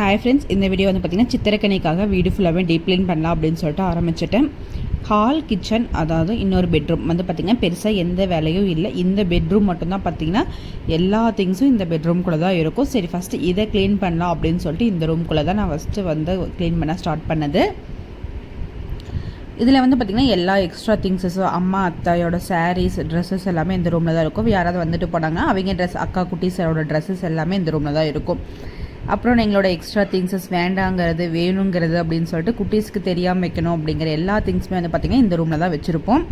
Hi friends இந்த video வந்து பார்த்திங்கன்னா சித்திரக்கணிக்காக வீடு ஃபுல்லாகவே டீப் க்ளீன் பண்ணலாம் அப்படின்னு சொல்லிட்டு ஆரம்பிச்சிட்டேன். ஹால் கிச்சன் அதாவது இன்னொரு பெட்ரூம் வந்து பார்த்திங்கன்னா பெருசாக எந்த வேலையும் இல்லை. இந்த பெட்ரூம் மட்டும்தான் பார்த்திங்கன்னா எல்லா திங்ஸும் இந்த பெட்ரூம்குள்ளே தான் இருக்கும். சரி ஃபஸ்ட்டு இதை க்ளீன் பண்ணலாம் அப்படின்னு சொல்லிட்டு இந்த ரூம்குள்ளே தான் நான் ஃபஸ்ட்டு வந்து க்ளீன் பண்ண ஸ்டார்ட் பண்ணது. இதில் வந்து பார்த்திங்கன்னா எல்லா எக்ஸ்ட்ரா திங்ஸஸும் அம்மா அத்தாயோட சாரீஸ் ட்ரெஸ்ஸஸ் எல்லாமே இந்த ரூமில் தான் இருக்கும். யாராவது வந்துட்டு போனாங்க அவங்க ட்ரெஸ் அக்கா குட்டீஸரோட ட்ரெஸ்ஸஸ் எல்லாமே இந்த ரூமில் தான் இருக்கும். அப்புறம் எங்களோட எக்ஸ்ட்ரா திங்ஸஸ் வேண்டாங்கிறது வேணுங்கிறது அப்படின்னு சொல்லிட்டு குட்டீஸ்க்கு தெரியாமல் வைக்கணும் அப்படிங்கிற எல்லா திங்ஸுமே வந்து பார்த்திங்கன்னா இந்த ரூமில் தான் வச்சுருப்போம்.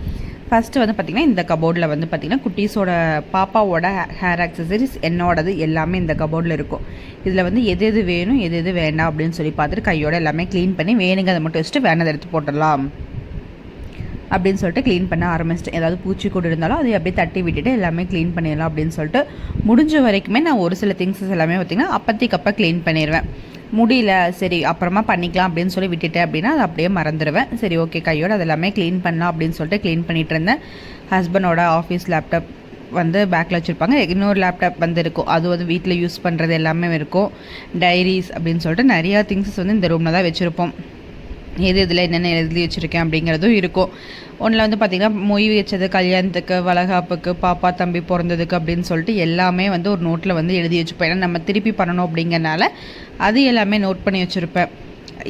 ஃபஸ்ட்டு வந்து பார்த்திங்கன்னா இந்த கபோர்டில் வந்து பார்த்திங்கன்னா குட்டீஸோட பாப்பாவோட ஹேர் ஆக்சசரிஸ் என்னோடது எல்லாமே இந்த கபோர்டில் இருக்கும். இதில் வந்து எது எது வேணும் எது எது வேண்டாம் அப்படின்னு சொல்லி பார்த்துட்டு கையோட எல்லாமே க்ளீன் பண்ணி வேணுங்க அதை மட்டும் வச்சுட்டு வேணதை எடுத்து போட்டுடலாம். அப்படின்னு சொல்லிட்டு க்ளீன் பண்ண ஆரம்பிச்சிட்டேன். ஏதாவது பூச்சிக்கூடு இருந்தாலும் அதை அப்படியே தட்டி விட்டுட்டு எல்லாமே க்ளீன் பண்ணிடலாம் அப்படின்னு சொல்லிட்டு முடிஞ்ச வரைக்குமே நான் ஒரு சில திங்ஸஸ் எல்லாமே பார்த்திங்கன்னா அப்பத்திக்கப்போ க்ளீன் பண்ணிடுவேன் முடியல சரி அப்புறமா பண்ணிக்கலாம் அப்படின்னு சொல்லி விட்டுட்டேன் அப்படின்னா அதை அப்படியே மறந்துடுவேன். சரி ஓகே கையோடு அது எல்லாமே க்ளீன் பண்ணலாம் அப்படின்னு சொல்லிட்டு க்ளீன் பண்ணிகிட்டு இருந்தேன். ஹஸ்பண்டோட ஆஃபீஸ் லேப்டாப் வந்து பேக்கில் வச்சுருப்பாங்க. இன்னொரு லேப்டாப் வந்து இருக்கும். அது வந்து வீட்டில் யூஸ் பண்ணுறது எல்லாமே இருக்கும். டைரிஸ் அப்படின்னு சொல்லிட்டு நிறையா திங்ஸஸ் வந்து இந்த ரூமில் தான் வச்சுருப்போம். எது இதில் என்னென்ன எழுதி வச்சுருக்கேன் அப்படிங்கிறதும் இருக்கும். ஒன்றில் வந்து பார்த்திங்கன்னா மொய் வச்சது கல்யாணத்துக்கு வளகாப்புக்கு பாப்பா தம்பி பிறந்ததுக்கு அப்படின்னு சொல்லிட்டு எல்லாமே வந்து ஒரு நோட்டில் வந்து எழுதி வச்சுப்பேன். ஏன்னா நம்ம திருப்பி பண்ணணும் அப்படிங்கிறனால அது எல்லாமே நோட் பண்ணி வச்சுருப்பேன்.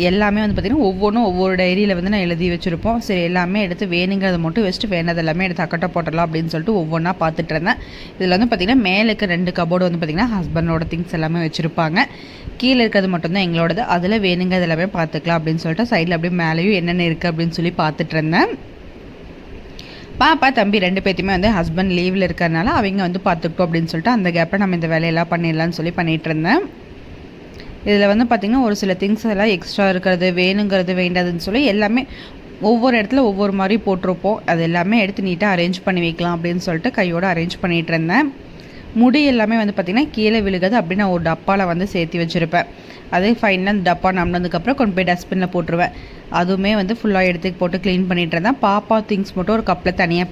எல்லாமே வந்து பார்த்திங்கன்னா ஒவ்வொன்றும் ஒவ்வொரு டைரியில் வந்து நான் எழுதி வச்சுருப்போம். சரி எல்லாமே எடுத்து வேணுங்கிறத மட்டும் வச்சுட்டு வேணது எல்லாமே எடுத்து அக்கட்டை போட்டலாம் அப்படின்னு சொல்லிட்டு ஒவ்வொன்றா பார்த்துட்டு இருந்தேன். இதில் வந்து பார்த்திங்கன்னா மேலுக்கு ரெண்டு கபோர்டு வந்து பார்த்திங்கன்னா ஹஸ்பண்டோட திங்ஸ் எல்லாமே வச்சுருப்பாங்க. கீழே இருக்கிறது மட்டும்தான் எங்களோடது. அதில் வேணுங்கிறது எல்லாமே பார்த்துக்கலாம் அப்படின்னு சொல்லிட்டு சைடில் அப்படியே மேலேயும் என்னென்ன இருக்குது அப்படின்னு சொல்லி பார்த்துட்டு இருந்தேன். பாப்பா தம்பி ரெண்டு பேர்த்தையுமே வந்து ஹஸ்பண்ட் லீவில் இருக்கிறதுனால அவங்க வந்து பார்த்துக்கிட்டோம் அப்படின்னு சொல்லிட்டு அந்த கேப்பை நம்ம இந்த வேலையெல்லாம் பண்ணிடலாம்னு சொல்லி பண்ணிகிட்டு இருந்தேன். இதில் வந்து பார்த்திங்கன்னா ஒரு சில திங்ஸ் எல்லாம் எக்ஸ்ட்ரா இருக்கிறது வேணுங்கிறது வேண்டாதுன்னு சொல்லி எல்லாமே ஒவ்வொரு இடத்துல ஒவ்வொரு மாதிரி போட்டிருப்போம். அது எல்லாமே எடுத்து நீட்டாக அரேஞ்ச் பண்ணி வைக்கலாம் அப்படின்னு சொல்லிட்டு கையோடு அரேஞ்ச் பண்ணிகிட்டு இருந்தேன். முடி எல்லாமே வந்து பார்த்திங்கன்னா கீழே விழுகுது. அப்படின்னு நான் ஒரு டப்பாவில் வந்து சேர்த்து வச்சுருப்பேன். அதே ஃபைனலாக அந்த டப்பா நம்பினதுக்கப்புறம் கொண்டு போய் டஸ்ட்பினில் போட்டுருவேன். அதுவுமே வந்து ஃபுல்லாக எடுத்து போட்டு க்ளீன் பண்ணிகிட்டு இருந்தேன். பாப்பா திங்ஸ் மட்டும் ஒரு கப்பில் தனியாக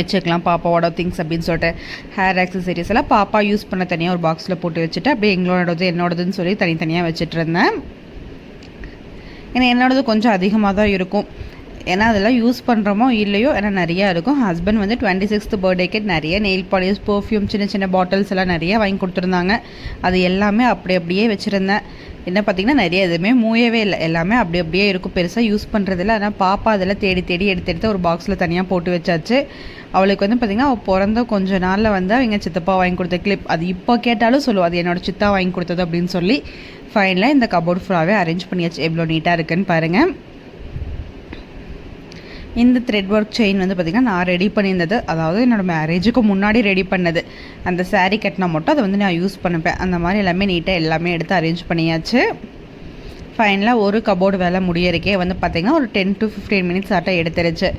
வச்சுக்கலாம் பாப்பாவோட திங்ஸ் அப்படின்னு சொல்லிட்டு. ஹேர் ஆக்சசரிஸ் எல்லாம் பாப்பா யூஸ் பண்ண தனியாக ஒரு பாக்ஸில் போட்டு வச்சுட்டு அப்படியே எங்களோடது என்னோடதுன்னு சொல்லி தனித்தனியாக வச்சுட்டு இருந்தேன். ஏன்னா என்னோடது கொஞ்சம் அதிகமாக தான் இருக்கும். ஏன்னா அதெல்லாம் யூஸ் பண்ணுறோமோ இல்லையோ ஏன்னா நிறையா இருக்கும். ஹஸ்பண்ட் வந்து டுவெண்ட்டி சிக்ஸ்த் பர்த்டேக்கு நிறைய நெயில் பாலிஷ் பர்ஃப்யூம் சின்ன சின்ன பாட்டில்ஸ் எல்லாம் நிறைய வாங்கி கொடுத்துருந்தாங்க. அது எல்லாமே அப்படி அப்படியே வச்சுருந்தேன். என்ன பார்த்திங்கன்னா நிறைய எதுவுமே மூயவே இல்லை. எல்லாமே அப்படி அப்படியே இருக்கும். பெருசாக யூஸ் பண்ணுறதில்ல ஆனால் பாப்பா அதெல்லாம் தேடி தேடி எடுத்து எடுத்து ஒரு பாக்ஸில் தனியாக போட்டு வச்சாச்சு. அவளுக்கு வந்து பார்த்திங்கன்னா அவள் பிறந்த கொஞ்ச நாளில் வந்து அவங்க சித்தப்பா வாங்கி கொடுத்த கிளிப் அது இப்போ கேட்டாலும் சொல்லுவோம் அது என்னோடய சித்தா வாங்கி கொடுத்தது அப்படின்னு சொல்லி. ஃபைனில் இந்த கபோர்ட் ஃபுல்லாகவே அரேஞ்ச் பண்ணியாச்சு. எவ்வளோ நீட்டாக இருக்குன்னு பாருங்கள் இந்த த்ரெட் ஒர்க் செயின் வந்து பார்த்திங்கன்னா நான் ரெடி பண்ணியிருந்தது. அதாவது என்னோடய மேரேஜுக்கு முன்னாடி ரெடி பண்ணது. அந்த சாரீ கட்டினா மட்டும் அதை வந்து நான் யூஸ் பண்ணிப்பேன். அந்த மாதிரி எல்லாமே நீட்டாக எல்லாமே எடுத்து அரேஞ்ச் பண்ணியாச்சு. ஃபைனலாக ஒரு கபோர்டு வேலை முடியறக்கே வந்து பார்த்திங்கன்னா ஒரு டென் டு ஃபிஃப்டீன் மினிட்ஸ் ஆட்டம் எடுத்துருச்சு.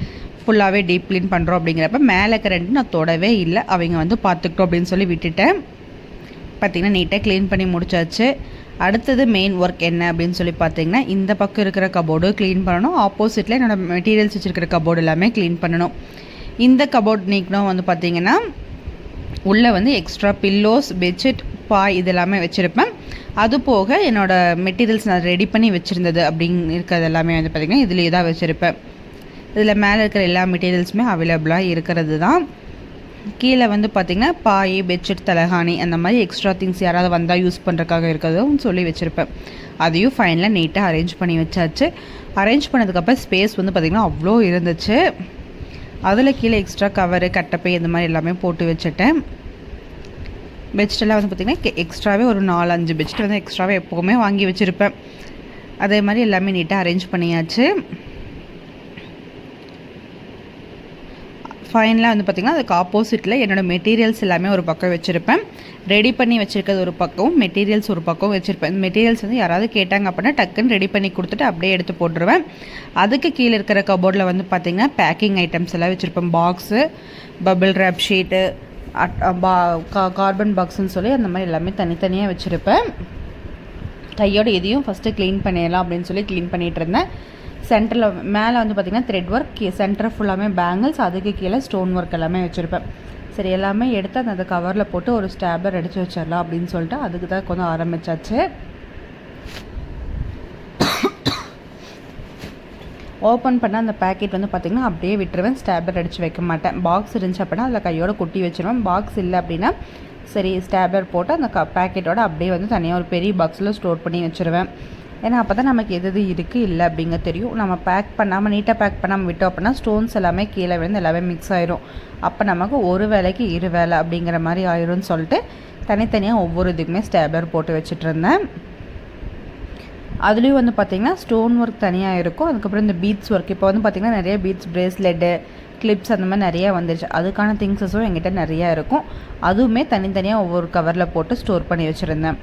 ஃபுல்லாகவே டீப் க்ளீன் பண்ணுறோம் அப்படிங்கிறப்ப மேலே கரண்ட் நான் தொடவே இல்லை. அவங்க வந்து பார்த்துக்கிட்டோம் அப்படின்னு சொல்லி விட்டுட்டேன். பார்த்திங்கன்னா நீட்டாக க்ளீன் பண்ணி முடிச்சாச்சு. அடுத்தது மெயின் ஒர்க் என்ன அப்படின்னு சொல்லி பார்த்தீங்கன்னா இந்த பக்கம் இருக்கிற கபோர்டு க்ளீன் பண்ணணும். ஆப்போசிட்டில் என்னோடய மெட்டீரியல்ஸ் வச்சுருக்கிற கபோர்டு எல்லாமே க்ளீன் பண்ணணும். இந்த கபோர்ட் நீக்கணும் வந்து பார்த்திங்கன்னா உள்ளே வந்து எக்ஸ்ட்ரா பில்லோஸ் பெட்ஷீட் பாய் இதெல்லாமே வச்சுருப்பேன். அது போக என்னோடய மெட்டீரியல்ஸ் நான் ரெடி பண்ணி வச்சுருந்தது அப்படின்னு இருக்கிறது எல்லாமே வந்து பார்த்திங்கன்னா இதுலேயே தான் வச்சுருப்பேன். இதில் மேலே இருக்கிற எல்லா மெட்டீரியல்ஸுமே அவைலபிளாக இருக்கிறது தான். கீழே வந்து பார்த்திங்கன்னா பாய் பெட்ஷீட் தலகாணி அந்த மாதிரி எக்ஸ்ட்ரா திங்ஸ் யாராவது வந்தால் யூஸ் பண்ணுறதுக்காக இருக்கிறதும் சொல்லி வச்சுருப்பேன். அதையும் ஃபைனலாக நீட்டாக அரேஞ்ச் பண்ணி வச்சாச்சு. அரேஞ்ச் பண்ணதுக்கப்புறம் ஸ்பேஸ் வந்து பார்த்திங்கன்னா அவ்வளோ இருந்துச்சு. அதில் கீழே எக்ஸ்ட்ரா கவரு கட்டப்பை இந்த மாதிரி எல்லாமே போட்டு வச்சுட்டேன். பெட்ஷீட்டெல்லாம் வந்து பார்த்திங்கன்னா எக்ஸ்ட்ராவே ஒரு நாலு அஞ்சு பெட்ஷீட் வந்து எக்ஸ்ட்ராவே எப்போவுமே வாங்கி வச்சுருப்பேன். அதே மாதிரி எல்லாமே நீட்டாக அரேஞ்ச் பண்ணியாச்சு. ஃபைனலாக வந்து பார்த்திங்கன்னா அதுக்கு ஆப்போசிட்டில் என்னோடய மெட்டீரியல்ஸ் எல்லாமே ஒரு பக்கம் வச்சுருப்பேன். ரெடி பண்ணி வச்சுருக்கிறது ஒரு பக்கம் மெட்டீரியல்ஸ் ஒரு பக்கம் வச்சுருப்பேன். இந்த மெட்டீரியல்ஸ் வந்து யாராவது கேட்டாங்க அப்படின்னா டக்குன்னு ரெடி பண்ணி கொடுத்துட்டு அப்படியே எடுத்து போட்டுருவேன். அதுக்கு கீழே இருக்கிற கபோர்டில் வந்து பார்த்திங்கன்னா பேக்கிங் ஐட்டம்ஸ் எல்லாம் வச்சுருப்பேன். பாக்ஸு பபிள் ரேப் ஷீட்டு பா கார்பன் பாக்ஸுன்னு சொல்லி அந்த மாதிரி எல்லாமே தனித்தனியாக வச்சுருப்பேன். கையோட எதையும் ஃபஸ்ட்டு க்ளீன் பண்ணிடலாம் அப்படின்னு சொல்லி க்ளீன் பண்ணிகிட்டு இருந்தேன். சென்டரில் மேலே வந்து பார்த்திங்கன்னா த்ரெட் ஒர்க் சென்டர் ஃபுல்லாமே பேங்கிள்ஸ் அதுக்கு கீழே ஸ்டோன் ஒர்க் எல்லாமே வச்சுருப்பேன். சரி எல்லாமே எடுத்து அந்த கவரில் போட்டு ஒரு ஸ்டாப்லர் அடித்து வச்சிடலாம் அப்படின்னு சொல்லிட்டு அதுக்கு தான் கொஞ்சம் ஆரம்பித்தாச்சு ஓப்பன் பண்ண அந்த பேக்கெட் வந்து பார்த்திங்கன்னா அப்படியே விட்டுருவேன். ஸ்டாப்லர் அடித்து வைக்க மாட்டேன். பாக்ஸ் இருந்துச்சு அப்படின்னா அதில் கையோட குட்டி வச்சுருவேன். பாக்ஸ் இல்லை அப்படின்னா சரி ஸ்டாப்லர் போட்டு அந்த க பேக்கெட்டோட அப்படியே வந்து தனியாக ஒரு பெரிய பாக்ஸில் ஸ்டோர் பண்ணி வச்சுருவேன். ஏன்னா அப்போ தான் நமக்கு எது எது இருக்குது இல்லை அப்படிங்க தெரியும். நம்ம பேக் பண்ணாமல் நீட்டாக பேக் பண்ணாமல் விட்டோம் அப்படின்னா ஸ்டோன்ஸ் எல்லாமே கீழே விழுந்து எல்லாமே மிக்ஸ் ஆயிரும். அப்போ நமக்கு ஒரு வேலைக்கு இரு வேலை அப்படிங்கிற மாதிரி ஆயிரும்னு சொல்லிட்டு தனித்தனியாக ஒவ்வொரு இதுக்குமே ஸ்டேப்லர் போட்டு வச்சுட்டு இருந்தேன். அதுலேயும் வந்து பார்த்திங்கன்னா ஸ்டோன் ஒர்க் தனியாக இருக்கும். அதுக்கப்புறம் இந்த பீட்ஸ் ஒர்க் இப்போ வந்து பார்த்திங்கன்னா நிறைய பீட்ஸ் ப்ரேஸ்லெட்டு கிளிப்ஸ் அந்த மாதிரி நிறையா வந்துருச்சு. அதுக்கான திங்ஸஸும் எங்கிட்ட நிறையா இருக்கும். அதுவுமே தனித்தனியாக ஒவ்வொரு கவரில் போட்டு ஸ்டோர் பண்ணி வச்சுருந்தேன்.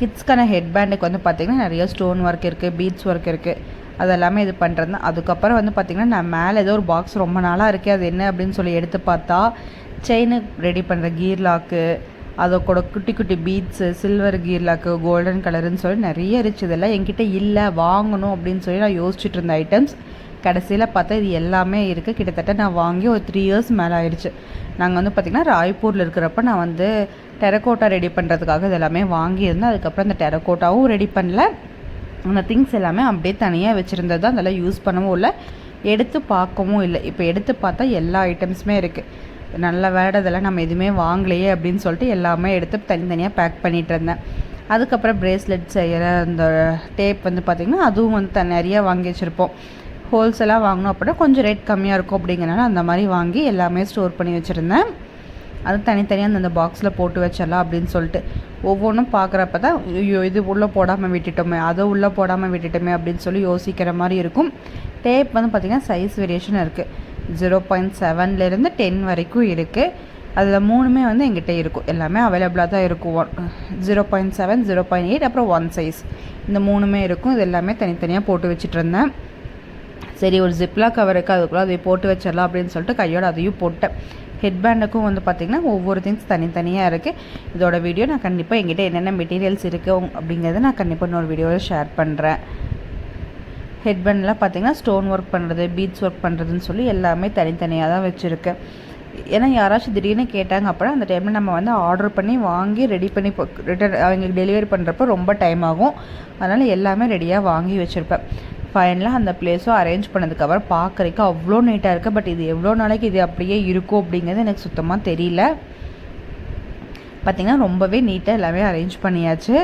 கிட்ஸ்க்கான ஹெட் பேண்டுக்கு வந்து பார்த்திங்கன்னா நிறைய ஸ்டோன் ஒர்க் இருக்குது பீட்ஸ் ஒர்க் இருக்குது அதெல்லாமே இது பண்ணுறது அதுக்கப்புறம் வந்து பார்த்திங்கன்னா நான் மேலே ஏதோ ஒரு பாக்ஸ் ரொம்ப நாளாக இருக்கே அது என்ன அப்படின்னு சொல்லி எடுத்து பார்த்தா செயினு ரெடி பண்ணுற கீர் லாக்கு அதோட குட்டி குட்டி பீட்ஸு சில்வர் கீர்லாக்கு கோல்டன் கலருன்னு சொல்லி நிறைய இருந்துச்சு. இதெல்லாம் என்கிட்ட இல்லை வாங்கணும் அப்படின்னு சொல்லி நான் யோசிச்சுட்டு இருந்த ஐட்டம்ஸ் கடைசியில் பார்த்தா இது எல்லாமே இருக்குது கிட்டத்தட்ட நான் வாங்கி ஒரு த்ரீ இயர்ஸ் மேலே ஆயிடுச்சு. நாங்கள் வந்து பார்த்திங்கன்னா ராய்ப்பூரில் இருக்கிறப்ப நான் வந்து டெரக்கோட்டா ரெடி பண்ணுறதுக்காக இது எல்லாமே வாங்கியிருந்தேன். அதுக்கப்புறம் அந்த டெரக்கோட்டாவும் ரெடி பண்ணல. அந்த திங்ஸ் எல்லாமே அப்படியே தனியாக வச்சுருந்தது தான். அதெல்லாம் யூஸ் பண்ணவும் இல்லை. எடுத்து பார்க்கவும் இல்லை. இப்போ எடுத்து பார்த்தா எல்லா ஐட்டம்ஸுமே இருக்குது நல்ல வேடதெல்லாம் இதெல்லாம் நம்ம எதுவுமே வாங்கலையே அப்படின்னு சொல்லிட்டு எல்லாமே எடுத்து தனித்தனியாக பேக் பண்ணிகிட்டு இருந்தேன். அதுக்கப்புறம் ப்ரேஸ்லெட் செய்கிற அந்த டேப் வந்து பார்த்திங்கன்னா அதுவும் வந்து த நிறையா வாங்கி வச்சுருப்போம். ஹோல்சேலாக வாங்கினோம் அப்படின்னா கொஞ்சம் ரேட் கம்மியாக இருக்கும் அப்படிங்கிறனால அந்த மாதிரி வாங்கி எல்லாமே ஸ்டோர் பண்ணி வச்சுருந்தேன். அது தனித்தனியாக அந்த பாக்ஸில் போட்டு வச்சிடலாம் அப்படின்னு சொல்லிட்டு. ஒவ்வொன்றும் பார்க்குறப்ப தான் ஐயோ இது உள்ளே போடாமல் விட்டுட்டோமே அதை உள்ளே போடாமல் விட்டுட்டோமே அப்படின்னு சொல்லி யோசிக்கிற மாதிரி இருக்கும். டேப் வந்து பார்த்திங்கன்னா சைஸ் வேரியேஷன் இருக்குது ஜீரோ பாயிண்ட் செவன்லேருந்து டென் வரைக்கும் இருக்குது அதில் மூணுமே வந்து எங்கிட்ட இருக்கும். எல்லாமே அவைலபிளாக தான் இருக்கும். One zero point seven zero point eight அப்புறம் ஒன் சைஸ் இந்த மூணுமே இருக்கும். இது எல்லாமே தனித்தனியாக போட்டு வச்சுட்டு இருந்தேன். சரி ஒரு ஜிப்லா கவருக்கு அதுக்குள்ளே அதை போட்டு வச்சிடலாம் அப்படின்னு சொல்லிட்டு கையோட அதையும் போட்டேன். ஹெட் பேண்டுக்கும் வந்து பார்த்திங்கன்னா ஒவ்வொரு திங்ஸ் தனித்தனியாக இருக்குது இதோட வீடியோ நான் கண்டிப்பாக எங்கிட்ட என்னென்ன மெட்டீரியல்ஸ் இருக்குது அப்படிங்கிறத நான் கண்டிப்பாக இன்னொரு வீடியோவில் ஷேர் பண்ணுறேன் ஹெட் பேண்ட்லாம் பார்த்திங்கன்னா ஸ்டோன் ஒர்க் பண்ணுறது பீட்ஸ் ஒர்க் பண்ணுறதுன்னு சொல்லி எல்லாமே தனித்தனியாக தான் வச்சுருக்கேன் ஏன்னா யாராச்சும் திடீர்னு கேட்டாங்க அப்படின்னா அந்த டைமில் நம்ம வந்து ஆர்டர் பண்ணி வாங்கி ரெடி பண்ணி ரிட்டன் அவங்களுக்கு டெலிவரி பண்ணுறப்ப ரொம்ப டைம் ஆகும். அதனால் எல்லாமே ரெடியாக வாங்கி வச்சுருப்பேன். ஃபைனலாக அந்த பிளேஸும் அரேஞ்ச் பண்ணதுக்கப்புறம் பார்க்குறதுக்கு அவ்வளோ நீட்டாக இருக்குது பட் இது எவ்வளோ நாளைக்கு இது அப்படியே இருக்கும் அப்படிங்கிறது எனக்கு சுத்தமாக தெரியல. பார்த்திங்கன்னா ரொம்பவே நீட்டாக எல்லாமே அரேஞ்ச் பண்ணியாச்சு.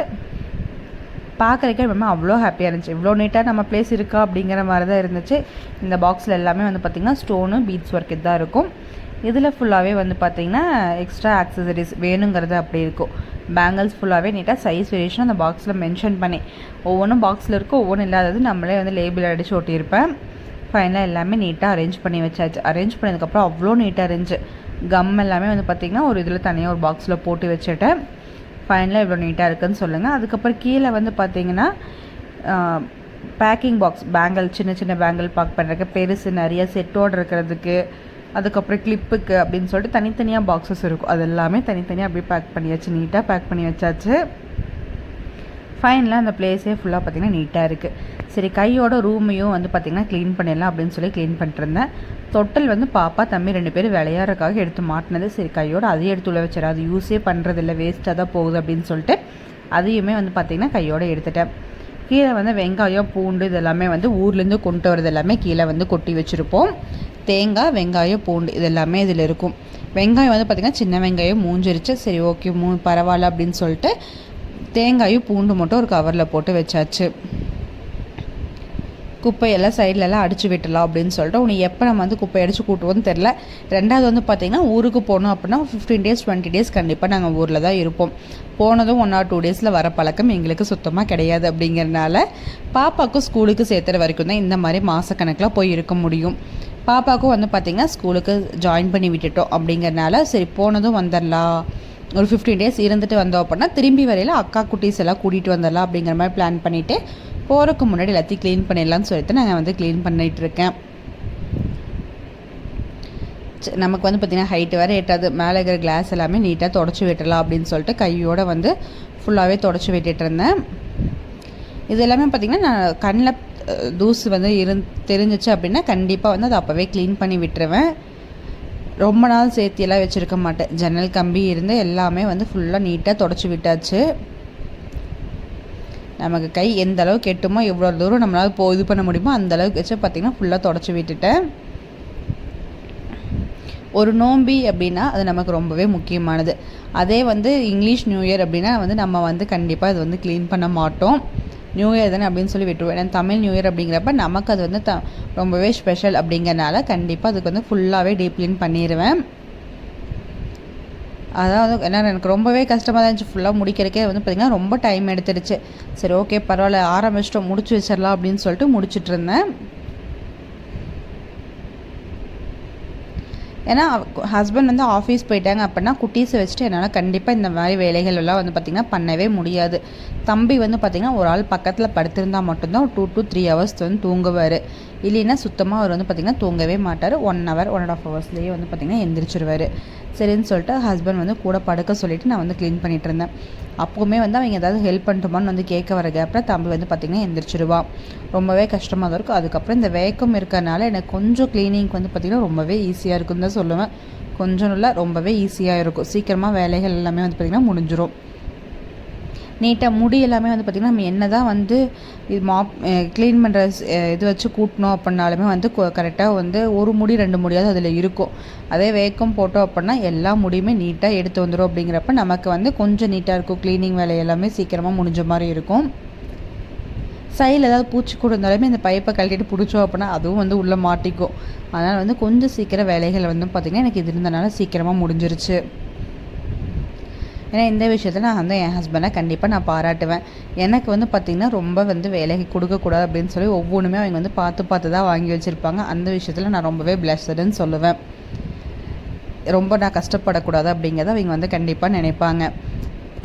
பார்க்குறக்கே ரொம்ப அவ்வளோ ஹாப்பியாக இருந்துச்சு. இவ்வளோ நீட்டாக நம்ம பிளேஸ் இருக்கா அப்படிங்கிற மாதிரி தான் இருந்துச்சு. இந்த பாக்ஸில் எல்லாமே வந்து பார்த்திங்கன்னா ஸ்டோனு பீட்ஸ் ஒர்க் தான் இருக்கும். இதில் ஃபுல்லாகவே வந்து பார்த்திங்கன்னா எக்ஸ்ட்ரா ஆக்சசரிஸ் வேணுங்கிறது அப்படி இருக்கும். பேங்கிள்ஸ் ஃபுல்லாகவே நீட்டாக சைஸ் வேரியேஷன் அந்த பாக்ஸில் மென்ஷன் பண்ணி. ஒவ்வொன்றும் பாக்ஸில் இருக்கும் ஒவ்வொன்றும் இல்லாதது நம்மளே வந்து லேபிள் அடித்து ஒட்டியிருப்பேன். ஃபைனலாக எல்லாமே நீட்டாக அரேஞ்ச் பண்ணி வச்சாச்சு. அரேஞ்ச் பண்ணதுக்கப்புறம் அவ்வளோ நீட்டாக இருந்துச்சு. கம் எல்லாமே வந்து பார்த்திங்கன்னா ஒரு இதில் தனியாக ஒரு பாக்ஸில் போட்டு வச்சுட்டேன். ஃபைனலாக இவ்வளோ நீட்டாக இருக்குதுன்னு சொல்லுங்கள் அதுக்கப்புறம் கீழே வந்து பார்த்திங்கன்னா பேக்கிங் பாக்ஸ் பேங்கிள் சின்ன சின்ன பேங்கிள் பேக் பண்ணுறதுக்கு பெருசு நிறைய செட்டோடு இருக்கிறதுக்கு அதுக்கப்புறம் கிளிப்புக்கு அப்படின்னு சொல்லிட்டு தனித்தனியாக பாக்ஸஸ் இருக்கும். அது எல்லாமே தனித்தனியாக அப்படியே பேக் பண்ணியாச்சு நீட்டாக பேக் பண்ணி வச்சாச்சு. ஃபைனலாக அந்த பிளேஸே ஃபுல்லாக பார்த்திங்கன்னா நீட்டாக இருக்குது சரி கையோட ரூமையும் வந்து பார்த்திங்கன்னா க்ளீன் பண்ணிடலாம் அப்படின்னு சொல்லி க்ளீன் பண்ணிட்டுருந்தேன். தொட்டல் வந்து பாப்பா தம்பி ரெண்டு பேரும் விளையாடுறதுக்காக எடுத்து மாட்டினது. சரி கையோட அதையும் எடுத்து உள்ள வச்சிடறேன் அது யூஸே பண்ணுறதில்ல வேஸ்ட்டாக தான் போகுது அப்படின்னு சொல்லிட்டு அதையுமே வந்து பார்த்திங்கன்னா கையோடு எடுத்துட்டேன். கீழே வந்து வெங்காயம் பூண்டு இதெல்லாமே வந்து ஊர்லேருந்து கொண்டு வரது எல்லாமே கீழே வந்து கொட்டி வச்சுருப்போம். தேங்காய் வெங்காயம் பூண்டு இது எல்லாமே இதில் இருக்கும். வெங்காயம் வந்து பார்த்திங்கன்னா சின்ன வெங்காயம் மூஞ்சிருச்சு. சரி ஓகே மூ பரவாயில்ல அப்படின்னு சொல்லிட்டு தேங்காயும் பூண்டு மட்டும் ஒரு கவரில் போட்டு வச்சாச்சு. குப்பையெல்லாம் சைட்லலாம் அடித்து விட்டலாம் அப்படின்னு சொல்லிட்டு உனக்கு எப்போ நம்ம வந்து குப்பை அடித்து கூட்டுவோம்னு தெரில ரெண்டாவது வந்து பார்த்திங்கன்னா ஊருக்கு போகணும் அப்படின்னா ஃபிஃப்டீன் டேஸ் டுவெண்ட்டி டேஸ் கண்டிப்பாக நாங்கள் ஊரில் தான் இருப்போம். போனதும் ஒன் ஆர் டூ டேஸில் வர பழக்கம் எங்களுக்கு சுத்தமாக கிடையாது அப்படிங்கிறனால பாப்பாவுக்கும் ஸ்கூலுக்கு சேர்த்துற வரைக்கும் தான் இந்த மாதிரி மாதக்கணக்கில் போய் இருக்க முடியும். பாப்பாவுக்கும் வந்து பார்த்திங்கன்னா ஸ்கூலுக்கு ஜாயின் பண்ணி விட்டுட்டோம் அப்படிங்கிறனால சரி போனதும் வந்துடலாம் ஒரு ஃபிஃப்டீன் டேஸ் இருந்துட்டு வந்தோம் அப்படின்னா திரும்பி வரையில் அக்கா குட்டீஸ் எல்லாம் கூட்டிகிட்டு வந்துடலாம் அப்படிங்கிற மாதிரி பிளான் பண்ணிவிட்டு போகிறதுக்கு முன்னாடி எல்லாத்தையும் க்ளீன் பண்ணிடலாம்னு சொல்லிட்டு நான் வந்து க்ளீன் பண்ணிகிட்டு இருக்கேன் நமக்கு வந்து பார்த்திங்கன்னா ஹைட்டு வேறு எட்டாது. மேலே இருக்கிற கிளாஸ் எல்லாமே நீட்டாக தொடச்சி விட்டுடலாம் அப்படின்னு சொல்லிட்டு கையோடு வந்து ஃபுல்லாகவே தொடச்சி விட்டுட்டு இருந்தேன். இது எல்லாமே பார்த்திங்கன்னா நான் கண்ணில் தூசு வந்து இருந் தெரிஞ்சிச்சு அப்படின்னா கண்டிப்பாக வந்து அதை அப்போவே க்ளீன் பண்ணி விட்டுருவேன். ரொம்ப நாள் சேர்த்தியெல்லாம் வச்சுருக்க மாட்டேன். ஜன்னல் கம்பி இருந்து எல்லாமே வந்து ஃபுல்லாக நீட்டாக தொடச்சி விட்டாச்சு. நமக்கு கை எந்த அளவுக்கு எட்டுமோ எவ்வளோ தூரம் நம்மளால் போ இது பண்ண முடியுமோ அந்த அளவுக்கு வச்சு பார்த்திங்கன்னா ஃபுல்லாக தொடச்சி விட்டுட்டேன் ஒரு நோம்பி அப்படின்னா அது நமக்கு ரொம்பவே முக்கியமானது. அதே வந்து இங்கிலீஷ் நியூ இயர் அப்படின்னா வந்து நம்ம வந்து கண்டிப்பாக அது வந்து க்ளீன் பண்ண மாட்டோம். நியூ இயர் தானே அப்படின்னு சொல்லி விட்டுருவோம். ஏன்னா தமிழ் நியூ இயர் அப்படிங்கிறப்ப நமக்கு அது வந்து த ரொம்பவே ஸ்பெஷல் அப்படிங்கிறனால கண்டிப்பாக அதுக்கு வந்து ஃபுல்லாகவே டீப் க்ளீன் பண்ணிடுவேன் அதாவது ஏன்னா எனக்கு ரொம்பவே கஷ்டமாக தான் இருந்துச்சு. ஃபுல்லாக முடிக்கிறக்கே வந்து பார்த்திங்கன்னா ரொம்ப டைம் எடுத்துருச்சு சரி ஓகே பரவாயில்ல ஆரம்பிச்சிட்டோம் முடிச்சு வச்சிடலாம் அப்படின்னு சொல்லிட்டு முடிச்சுட்டு இருந்தேன். ஏன்னா ஹஸ்பண்ட் வந்து ஆஃபீஸ் போயிட்டாங்க அப்படின்னா குட்டீஸை வச்சுட்டு என்னால் கண்டிப்பாக இந்த மாதிரி வேலைகள் எல்லாம் வந்து பார்த்திங்கன்னா பண்ணவே முடியாது. தம்பி வந்து பார்த்திங்கன்னா ஒரு ஆள் பக்கத்தில் படுத்திருந்தால் மட்டும்தான் டூ டு த்ரீ ஹவர்ஸ் வந்து தூங்குவார். இல்லைன்னா சுத்தமாக அவர் வந்து பார்த்திங்கன்னா தூங்கவே மாட்டார். One hour one and half ஹவர்ஸ்லேயே வந்து பார்த்திங்கன்னா எந்திரிச்சிருவார். சரின்னு சொல்லிட்டு ஹஸ்பண்ட் வந்து கூட படுக்க சொல்லிவிட்டு நான் வந்து க்ளீன் பண்ணிகிட்டு இருந்தேன். அப்போவுமே வந்து அவங்க ஏதாவது ஹெல்ப் பண்ணட்டுமான்னு வந்து கேட்க வர கேப்பில் தம்பி வந்து பார்த்திங்கன்னா எந்திரிச்சிருவான் ரொம்பவே கஷ்டமாக தான் இருக்கும். அதுக்கப்புறம் இந்த வேக்கம் இருக்கிறனால எனக்கு கொஞ்சம் க்ளீனிங்க்கு வந்து பார்த்திங்கன்னா ரொம்பவே ஈஸியாக இருக்குன்னு தான் சொல்லுவேன். கொஞ்சம் இல்லை ரொம்பவே ஈஸியாக இருக்கும். சீக்கிரமாக வேலைகள் எல்லாமே வந்து பார்த்திங்கன்னா முடிஞ்சிடும் நீட்டாக முடி எல்லாமே வந்து பார்த்திங்கன்னா நம்ம என்ன தான் வந்து இது மாப் க்ளீன் பண்ணுற இது வச்சு கூட்டினோம் அப்படின்னாலுமே வந்து கரெக்டாக வந்து ஒரு முடி ரெண்டு முடியாவது அதில் இருக்கும். அதே வேக்கம் போட்டோம் அப்படின்னா எல்லா முடியுமே நீட்டாக எடுத்து வந்துடும் அப்படிங்கிறப்ப நமக்கு வந்து கொஞ்சம் நீட்டாக இருக்கும். க்ளீனிங் வேலை எல்லாமே சீக்கிரமாக முடிஞ்ச மாதிரி இருக்கும். சைடில் ஏதாவது பூச்சி கூட இருந்தாலுமே இந்த பைப்பை கழட்டிட்டு பிடிச்சோம் அப்படின்னா அதுவும் வந்து உள்ளே மாட்டிக்கும். அதனால் வந்து கொஞ்சம் சீக்கிரம் வேலைகள் வந்து பார்த்திங்கன்னா எனக்கு இது இருந்தனால சீக்கிரமாக முடிஞ்சிருச்சு. ஏன்னா இந்த விஷயத்தில் நான் வந்து என் ஹஸ்பண்டை கண்டிப்பாக நான் பாராட்டுவேன். எனக்கு வந்து பார்த்திங்கன்னா ரொம்ப வந்து வேலைக்கு கொடுக்கக்கூடாது அப்படின்னு சொல்லி ஒவ்வொன்றுமே அவங்க வந்து பார்த்து பார்த்து தான் வாங்கி வச்சுருப்பாங்க. அந்த விஷயத்தில் நான் ரொம்பவே பிளஸ்டுன்னு சொல்லுவேன். ரொம்ப நான் கஷ்டப்படக்கூடாது அப்படிங்கிறத அவங்க வந்து கண்டிப்பாக நினைப்பாங்க.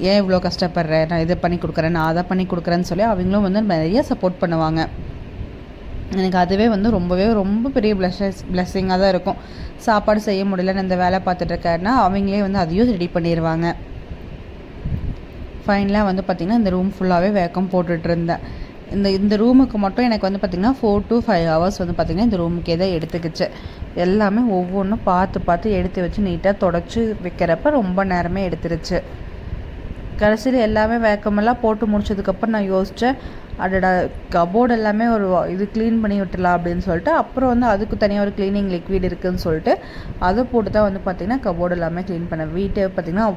ஏன் இவ்வளோ கஷ்டப்படுறேன் நான் இதை பண்ணி கொடுக்குறேன் நான் அதை பண்ணி கொடுக்குறேன்னு சொல்லி அவங்களும் வந்து நிறைய சப்போர்ட் பண்ணுவாங்க. எனக்கு அதுவே வந்து ரொம்பவே ரொம்ப பெரிய ப்ளஷஸ் ப்ளஸ்ஸிங்காக தான் இருக்கும். சாப்பாடு செய்ய முடியலன்னு இந்த வேலை பார்த்துட்ருக்காருன்னா அவங்களே வந்து அதையும் ரெடி பண்ணிடுவாங்க ஃபைனலாக வந்து பார்த்திங்கன்னா இந்த ரூம் ஃபுல்லாகவே வேக்கம் போட்டுட்ருந்தேன். இந்த இந்த ரூமுக்கு மட்டும் எனக்கு வந்து பார்த்திங்கன்னா ஃபோர் டு ஃபைவ் ஹவர்ஸ் வந்து பார்த்திங்கன்னா இந்த ரூமுக்கே தான் எடுத்துக்கிச்சு. எல்லாமே ஒவ்வொன்றும் பார்த்து பார்த்து எடுத்து வச்சு நீட்டாக தொடச்சி வைக்கிறப்ப ரொம்ப நேரமே எடுத்துருச்சு. கடைசியில் எல்லாமே வேக்கமெல்லாம் போட்டு முடிச்சதுக்கப்புறம் நான் யோசித்தேன் அதோட கபோர்டு எல்லாமே ஒரு இது க்ளீன் பண்ணி விட்டுலாம் அப்படின்னு சொல்லிட்டு அப்புறம் வந்து அதுக்கு தனியாக ஒரு க்ளீனிங் லிக்விட் இருக்குதுன்னு சொல்லிட்டு அதை போட்டு தான் வந்து பார்த்திங்கன்னா கபோர்டு எல்லாமே க்ளீன் பண்ணேன். வீட்டை பார்த்திங்கன்னா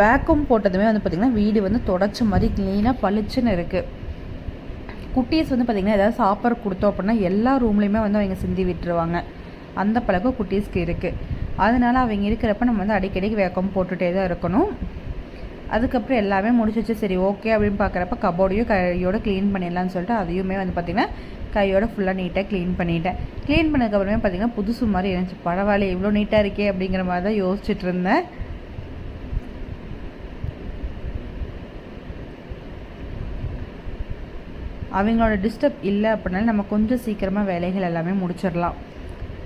வேக்கம் போட்டதுமே வந்து பார்த்திங்கன்னா வீடு வந்து தொடச்ச மாதிரி க்ளீனாக பளிச்சுன்னு இருக்குது குட்டீஸ் வந்து பார்த்திங்கன்னா ஏதாவது சாப்பாடு கொடுத்தோம் அப்படின்னா எல்லா ரூம்லேயுமே வந்து அவங்க சிந்தி விட்டுருவாங்க. அந்த பழக்கம் குட்டீஸ்க்கு இருக்குது அதனால் அவங்க இருக்கிறப்ப நம்ம வந்து அடிக்கடிக்கு வேக்கம் போட்டுகிட்டே தான் இருக்கணும். அதுக்கப்புறம் எல்லாமே முடிச்சிச்சு சரி ஓகே அப்படின்னு பார்க்குறப்ப கபோர்டையும் கையோட க்ளீன் பண்ணிடலான்னு சொல்லிட்டு அதையுமே வந்து பார்த்திங்கன்னா கையோட ஃபுல்லாக நீட்டாக க்ளீன் பண்ணிட்டேன். க்ளீன் பண்ணதுக்கப்புறமே பார்த்திங்கன்னா புதுசு மாதிரி இருந்துச்சு. பரவாயில்ல இவ்வளோ நீட்டாக இருக்கே அப்படிங்கிற மாதிரி தான் யோசிச்சுட்டு இருந்தேன். அவங்களோட டிஸ்டர்ப் இல்லை அப்படின்னாலும் நம்ம கொஞ்சம் சீக்கிரமாக வேலைகள் எல்லாமே முடிச்சிடலாம்.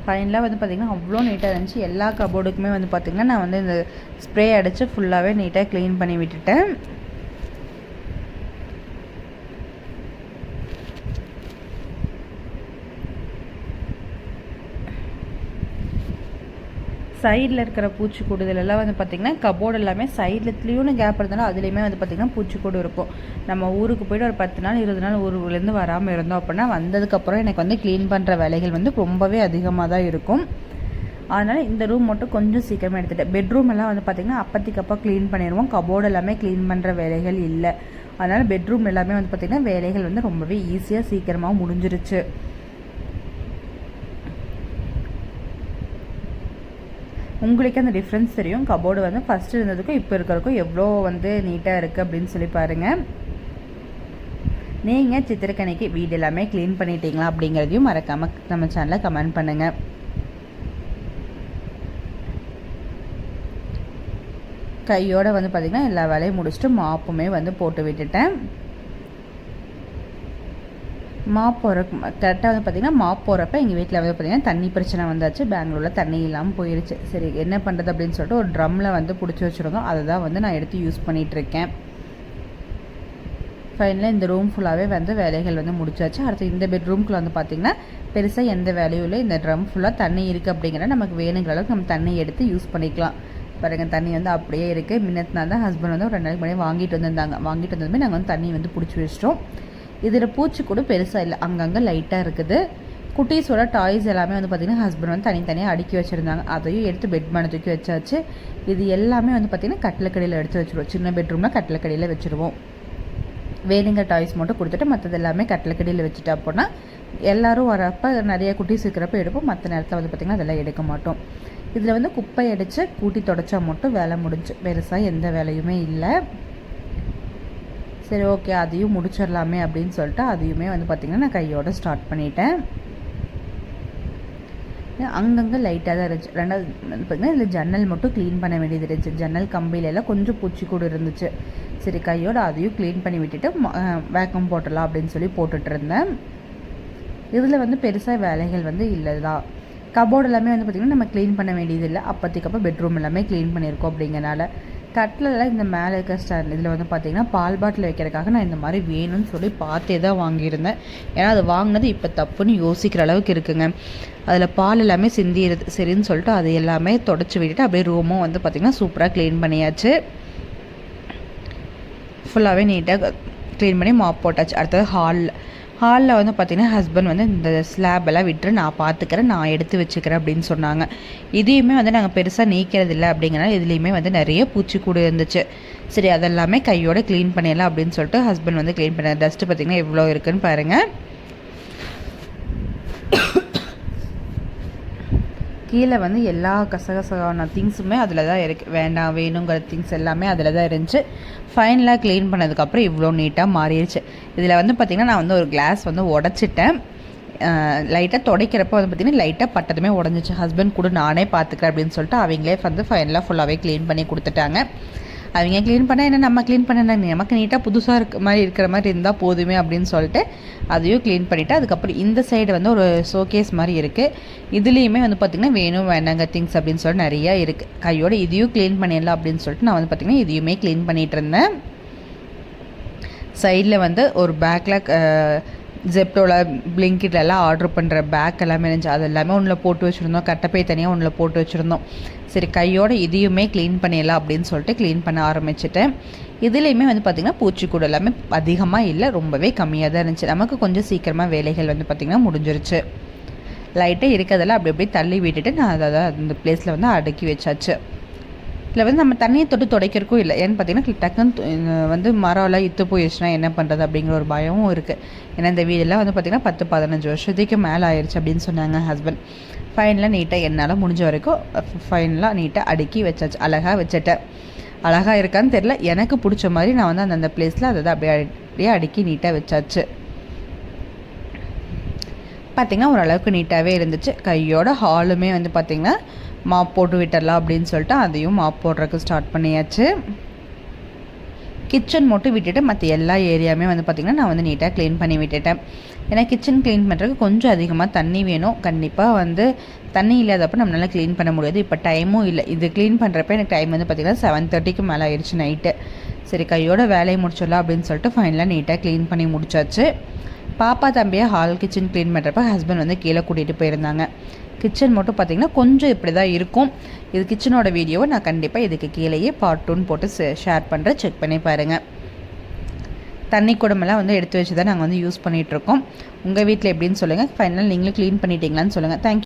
ஃபைனலாக வந்து பார்த்திங்கன்னா அவ்வளோ நீட்டாக இருந்துச்சு. எல்லா கபோர்டுக்குமே வந்து பார்த்திங்கன்னா நான் வந்து இந்த ஸ்ப்ரே அடித்து ஃபுல்லாகவே நீட்டாக க்ளீன் பண்ணி விட்டுட்டேன். சைடில் இருக்கிற பூச்சிக்கூடுதல் எல்லாம் வந்து பார்த்திங்கன்னா கபோர்டு எல்லாமே சைட்லத்துலேயும் கேப் இருந்தாலும் அதுலேயுமே வந்து பார்த்திங்கன்னா பூச்சிக்கூடு இருக்கும். நம்ம ஊருக்கு போய்ட்டு ஒரு பத்து நாள் இருபது நாள் ஊருலேருந்து வராமல் இருந்தோம் அப்படின்னா வந்ததுக்கப்புறம் எனக்கு வந்து க்ளீன் பண்ணுற வேலைகள் வந்து ரொம்பவே அதிகமாக தான் இருக்கும். அதனால் இந்த ரூம் மட்டும் கொஞ்சம் சீக்கிரமாக எடுத்துகிட்டேன் பெட்ரூம் எல்லாம் வந்து பார்த்திங்கன்னா அப்பத்திக்கப்போ அப்போ க்ளீன் பண்ணிடுவோம். கபோர்டு எல்லாமே க்ளீன் பண்ணுற வேலைகள் இல்லை. அதனால் பெட்ரூம் எல்லாமே வந்து பார்த்திங்கன்னா வேலைகள் வந்து ரொம்பவே ஈஸியாக சீக்கிரமாக முடிஞ்சிருச்சு. உங்களுக்கு அந்த டிஃப்ரென்ஸ் தெரியும். கபோர்டு வந்து ஃபஸ்ட்டு இருந்ததுக்கும் இப்போ இருக்கிறதுக்கும் எவ்வளோ வந்து நீட்டாக இருக்குது அப்படின்னு சொல்லி பாருங்கள் நீங்கள் சித்திரக்கணிக்கு வீடு எல்லாமே க்ளீன் பண்ணிட்டீங்களா அப்படிங்கிறதையும் மறக்காமல் நம்ம சேனலில் கமெண்ட் பண்ணுங்கள் கையோடு வந்து பார்த்திங்கன்னா எல்லா வேலையும் முடிச்சுட்டு மாப்புமே வந்து போட்டு விட்டுட்டேன். மாப் போகிற கரெக்டாக வந்து பார்த்திங்கன்னா மாப் போகிறப்ப எங்கள் வீட்டில் வந்து பார்த்திங்கன்னா தண்ணி பிரச்சனை வந்தாச்சு. பெங்களூரில் தண்ணி இல்லாமல் போயிடுச்சு சரி என்ன பண்ணுறது அப்படின்னு சொல்லிட்டு ஒரு ட்ரம்மில் வந்து பிடிச்சி வச்சுருந்தோம். அதை தான் வந்து நான் எடுத்து யூஸ் பண்ணிகிட்ருக்கேன் ஃபைனலாக இந்த ரூம் ஃபுல்லாகவே வந்து வேலைகள் வந்து முடிச்சாச்சு. அடுத்து இந்த பெட்ரூம்குள்ளே வந்து பார்த்திங்கன்னா பெருசாக எந்த வேலையும் இல்லை. இந்த ட்ரம் ஃபுல்லாக தண்ணி இருக்குது அப்படிங்கிற நமக்கு வேணுங்கிற அளவுக்கு நம்ம தண்ணி எடுத்து யூஸ் பண்ணிக்கலாம். பாருங்கள் தண்ணி வந்து அப்படியே இருக்குது முன்னத்தினா தான் ஹஸ்பண்ட் வந்து ஒரு ரெண்டு நாளைக்கு முன்னாடி வாங்கிட்டு வந்திருந்தாங்க. வாங்கிட்டு வந்ததுமே நாங்கள் வந்து தண்ணி வந்து பிடிச்சி வச்சிட்டோம். இதில் பூச்சி கூட பெருசாக இல்லை. அங்கங்கே லைட்டாக இருக்குது. குட்டீஸோட டாய்ஸ் எல்லாமே வந்து பார்த்திங்கன்னா ஹஸ்பண்ட் வந்து தனித்தனியாக அடுக்கி வச்சுருந்தாங்க. அதையும் எடுத்து பெட் மேலே தூக்கி வச்சாச்சு. இது எல்லாமே வந்து பார்த்திங்கன்னா கட்டிலக்கடியில் எடுத்து வச்சுருவோம். சின்ன பெட்ரூமில் கட்டிலக்கடியில் வச்சுருவோம். வேணுங்க டாய்ஸ் மட்டும் கொடுத்துட்டு மற்றது எல்லாமே கட்டிலக்கடியில் வச்சுட்டு அப்போனா எல்லோரும் வரப்போ நிறைய குட்டீஸ் இருக்கிறப்ப எடுப்போம். மற்ற நேரத்தில் வந்து பார்த்திங்கன்னா அதெல்லாம் எடுக்க மாட்டோம். இதில் வந்து குப்பை அடித்து கூட்டி தொடச்சா மட்டும் வேலை முடிஞ்சு. பெருசாக எந்த வேலையுமே இல்லை. சரி ஓகே அதையும் முடிச்சிடலாமே அப்படின்னு சொல்லிட்டு அதையுமே வந்து பார்த்திங்கன்னா நான் கையோடு ஸ்டார்ட் பண்ணிட்டேன். அங்கங்கே லைட்டாக தான் இருந்துச்சு. ரெண்டாவது பார்த்திங்கன்னா இதில் ஜன்னல் மட்டும் க்ளீன் பண்ண வேண்டியது இருந்துச்சு. ஜன்னல் கம்பியிலலாம் கொஞ்சம் பூச்சி கூட இருந்துச்சு. சரி கையோடு அதையும் க்ளீன் பண்ணி விட்டுட்டு வேக்கம் போட்டலாம் அப்படின்னு சொல்லி போட்டுட்டு இருந்தேன். இதில் வந்து பெருசாக வேலைகள் வந்து இல்லை தான் கபோர்டு எல்லாமே வந்து பார்த்திங்கன்னா நம்ம க்ளீன் பண்ண வேண்டியது இல்லை. அப்போதைக்கப்போ பெட்ரூம் எல்லாமே க்ளீன் பண்ணியிருக்கோம் அப்படிங்கிறனால. கட்டிலெல்லாம் இந்த மேலே இருக்க ஸ்டாண்ட் இதில் வந்து பார்த்திங்கன்னா பால் பாட்டில் வைக்கிறதுக்காக நான் இந்த மாதிரி வேணும்னு சொல்லி பார்த்தே தான் வாங்கியிருந்தேன். ஏன்னா அது வாங்கினது இப்போ தப்புன்னு யோசிக்கிற அளவுக்கு இருக்குங்க. அதில் பால் எல்லாமே சிந்திடுது சரின்னு சொல்லிட்டு அது எல்லாமே தொடச்சி விட்டுட்டு அப்படியே ரூமும் வந்து பார்த்திங்கன்னா சூப்பராக க்ளீன் பண்ணியாச்சு. ஃபுல்லாகவே நீட்டாக க்ளீன் பண்ணி மாப் போட்டாச்சு. அடுத்தது ஹாலில் ஹாலில் வந்து பார்த்திங்கன்னா ஹஸ்பண்ட் வந்து இந்த ஸ்லாப் எல்லாம் விட்டுரு நான் பார்த்துக்கிறேன் நான் எடுத்து வச்சுக்கிறேன் அப்படின்னு சொன்னாங்க. இதையுமே வந்து நாங்கள் பெருசாக நீக்கிறது இல்லை அப்படிங்கிறனால இதுலேயுமே வந்து நிறைய பூச்சிக்கூடு இருந்துச்சு. சரி அதெல்லாமே கையோட க்ளீன் பண்ணிடலாம் அப்படின்னு சொல்லிட்டு ஹஸ்பண்ட் வந்து க்ளீன் பண்ணார். டஸ்ட்டு பார்த்திங்கன்னா எவ்வளோ இருக்குன்னு பாருங்கள் கீழே வந்து எல்லா கசகசகான திங்ஸுமே அதில் தான் இருக்குது வேண்டாம் வேணுங்கிற திங்ஸ் எல்லாமே அதில் தான் இருந்துச்சு. ஃபைனலாக க்ளீன் பண்ணதுக்கப்புறம் இவ்வளோ நீட்டாக மாறிடுச்சு இதில் வந்து பார்த்திங்கன்னா நான் வந்து ஒரு கிளாஸ் வந்து உடச்சிட்டேன். லைட்டாக துடைக்கிறப்ப வந்து பார்த்திங்கன்னா லைட்டாக பட்டதுமே உடஞ்சிச்சு. ஹஸ்பண்ட் கூட நானே பார்த்துக்கிறேன் அப்படின்னு சொல்லிட்டு அவங்களே வந்து ஃபைனலாக ஃபுல்லாகவே க்ளீன் பண்ணி கொடுத்துட்டாங்க. அவங்க க்ளீன் பண்ணால் என்ன நம்ம க்ளீன் பண்ண நமக்கு நீட்டாக புதுசாக இருக்க மாதிரி இருக்கிற மாதிரி இருந்தால் போதுமே அப்படின்னு சொல்லிட்டு அதையும் க்ளீன் பண்ணிவிட்டு அதுக்கப்புறம் இந்த சைடு வந்து ஒரு ஷோகேஸ் மாதிரி இருக்குது இதுலேயுமே வந்து பார்த்திங்கன்னா வேணும் வேணாங்க திங்ஸ் அப்படின்னு சொல்லிட்டு நிறையா இருக்குது கையோட இதையும் க்ளீன் பண்ணிடலாம் அப்படின்னு சொல்லிட்டு நான் வந்து பார்த்திங்கன்னா இதையுமே க்ளீன் பண்ணிகிட்டு இருந்தேன். சைடில் வந்து ஒரு பேக்கில் ஜெப்டோவில் பிளிங்கிட்லலாம் ஆர்டர் பண்ணுற பேக் எல்லாமே இருந்துச்சு. அது எல்லாமே ஒன்றில் போட்டு வச்சுருந்தோம். கட்டப்பை தனியாக ஒன்றில் போட்டு வச்சுருந்தோம். சரி கையோடு இதையுமே க்ளீன் பண்ணிடலாம் அப்படின்னு சொல்லிட்டு க்ளீன் பண்ண ஆரம்பிச்சிட்டேன். இதுலேயுமே வந்து பார்த்திங்கன்னா பூச்சிக்கூடு எல்லாமே அதிகமாக இல்லை ரொம்பவே கம்மியாக தான் இருந்துச்சு. நமக்கு கொஞ்சம் சீக்கிரமாக வேலைகள் வந்து பார்த்திங்கன்னா முடிஞ்சிருச்சு. லைட்டாக இருக்கிறதெல்லாம் அப்படி அப்படியே தள்ளி விட்டுட்டு நான் அதை அந்த பிளேஸில் வந்து அடுக்கி வச்சாச்சு. இதில் வந்து நம்ம தண்ணியை தொட்டு துடைக்கிறக்கும் இல்லை. ஏன்னு பார்த்தீங்கன்னா டக்குன்னு வந்து மரம்லாம் இத்து போயிடுச்சுன்னா என்ன பண்ணுறது அப்படிங்கிற ஒரு பயமும் இருக்குது ஏன்னா இந்த வீடெல்லாம் வந்து பார்த்திங்கன்னா பத்து பதினஞ்சு வருஷத்துக்கு மேலே ஆயிடுச்சு அப்படின்னு சொன்னாங்க ஹஸ்பண்ட் ஃபைனலாக நீட்டாக என்னால் முடிஞ்ச வரைக்கும் ஃபைனலாக நீட்டாக அடுக்கி வச்சாச்சு. அழகாக வச்சுட்டேன். அழகாக இருக்கான்னு தெரில எனக்கு பிடிச்ச மாதிரி நான் வந்து அந்தந்த பிளேஸில் அதை தான் அப்படியே அப்படியே அடுக்கி நீட்டாக வச்சாச்சு. பார்த்திங்கன்னா ஓரளவுக்கு நீட்டாகவே இருந்துச்சு. கையோட ஹாலுமே வந்து பார்த்திங்கன்னா மாப் போட்டு விட்டுடலாம் அப்படின்னு சொல்லிட்டு அதையும் மாப் போடுறதுக்கு ஸ்டார்ட் பண்ணியாச்சு. கிச்சன் மட்டும் விட்டுட்டு மற்ற எல்லா ஏரியாவுமே வந்து பார்த்திங்கன்னா நான் வந்து நீட்டாக க்ளீன் பண்ணி விட்டுட்டேன். ஏன்னா கிச்சன் க்ளீன் பண்ணுறதுக்கு கொஞ்சம் அதிகமாக தண்ணி வேணும். கண்டிப்பாக வந்து தண்ணி இல்லாதப்போ நம்மளால் க்ளீன் பண்ண முடியாது. இப்போ டைமும் இல்லை. இது க்ளீன் பண்ணுறப்ப எனக்கு டைம் வந்து பார்த்திங்கன்னா செவன் தேர்ட்டிக்கு மேலே ஆயிடுச்சு நைட்டு சரி கையோட வேலையை முடிச்சிடலாம் அப்படின்னு சொல்லிட்டு ஃபைனலாக நீட்டாக க்ளீன் பண்ணி முடிச்சாச்சு. பாப்பா தம்பியை ஹால் கிச்சன் க்ளீன் பண்ணுறப்ப ஹஸ்பண்ட் வந்து கீழே கூட்டிகிட்டு போயிருந்தாங்க. கிச்சன் மட்டும் பார்த்திங்கன்னா கொஞ்சம் இப்படி தான் இருக்கும். இது கிச்சனோட வீடியோவை நான் கண்டிப்பாக இதுக்கு கீழேயே பார்ட் டூன்னு போட்டு ஷேர் பண்ணுறேன் செக் பண்ணி பாருங்கள் தண்ணி குடமெல்லாம் வந்து எடுத்து வச்சு தான் நாங்கள் வந்து யூஸ் பண்ணிகிட்ருக்கோம் உங்கள் வீட்டில் எப்படின்னு சொல்லுங்கள் ஃபைனல் நீங்களும் க்ளீன் பண்ணிட்டீங்களான்னு சொல்லுங்கள் தேங்க்யூ